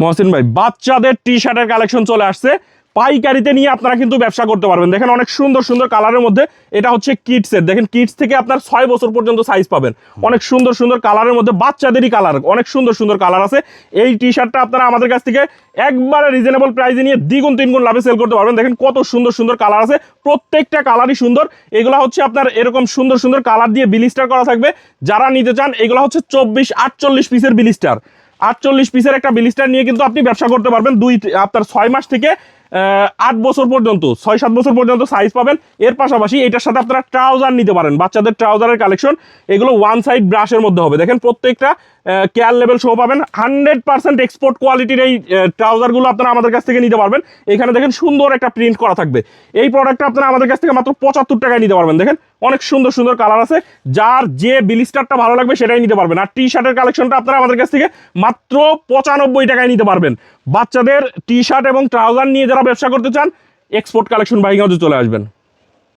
মহসিন ভাই, বাচ্চাদের টি শার্টের কালেকশন চলে আসছে। পাইকারিতে নিয়ে আপনারা কিন্তু ব্যবসা করতে পারবেন। দেখেন অনেক সুন্দর সুন্দর কালারের মধ্যে এটা হচ্ছে কিডসের দেখেন কিডস থেকে আপনার ছয় বছর পর্যন্ত সাইজ পাবেন। অনেক সুন্দর সুন্দর কালারের মধ্যে বাচ্চাদেরই কালার অনেক সুন্দর সুন্দর কালার আছে। এই টি শার্টটা আপনারা আমাদের কাছ থেকে একবারে রিজনেবল প্রাইসে নিয়ে দ্বিগুণ, তিনগুণ লাভে সেল করতে পারবেন। দেখেন কত সুন্দর সুন্দর কালার আছে। প্রত্যেকটা কালারই সুন্দর। এগুলো হচ্ছে আপনার এরকম সুন্দর সুন্দর কালার দিয়ে বিলিস্টার করা থাকবে। যারা নিতে চান, এগুলো হচ্ছে চব্বিশ আটচল্লিশ পিসের বিলিস্টার আটচল্লিশ পিসের একটা বিলিস্টার নিয়ে কিন্তু আপনি ব্যবসা করতে পারবেন। দুই, আপনার ছয় মাস থেকে আট বছর পর্যন্ত, ছয়, সাত বছর পর্যন্ত সাইজ পাবেন। এর পাশাপাশি এটার সাথে আপনারা ট্রাউজার নিতে পারেন। বাচ্চাদের ট্রাউজারের কালেকশন এগুলো ওয়ান সাইড ব্রাশের মধ্যে হবে। দেখেন প্রত্যেকটা কেয়ার লেভেল শো পাবেন। হান্ড্রেড পার্সেন্ট এক্সপোর্ট কোয়ালিটির এই ট্রাউজারগুলো আপনারা আমাদের কাছ থেকে নিতে পারবেন। এখানে দেখেন সুন্দর একটা প্রিন্ট করা থাকবে। এই প্রোডাক্টটা আপনারা আমাদের কাছ থেকে মাত্র পঁচাত্তর টাকায় নিতে পারবেন। দেখেন অনেক সুন্দর সুন্দর কালার আছে। যার যে বিলিস্টারটা ভালো লাগবে সেটাই নিতে পারবেন। আর টি শার্টের কালেকশনটা আপনারা আমাদের কাছ থেকে মাত্র পঁচানব্বই টাকায় নিতে পারবেন। বাচ্চাদের টি শার্ট এবং ট্রাউজার নিয়ে যারা ব্যবসা করতে চান এক্সপোর্ট কালেকশন বাইক চলে আসবেন।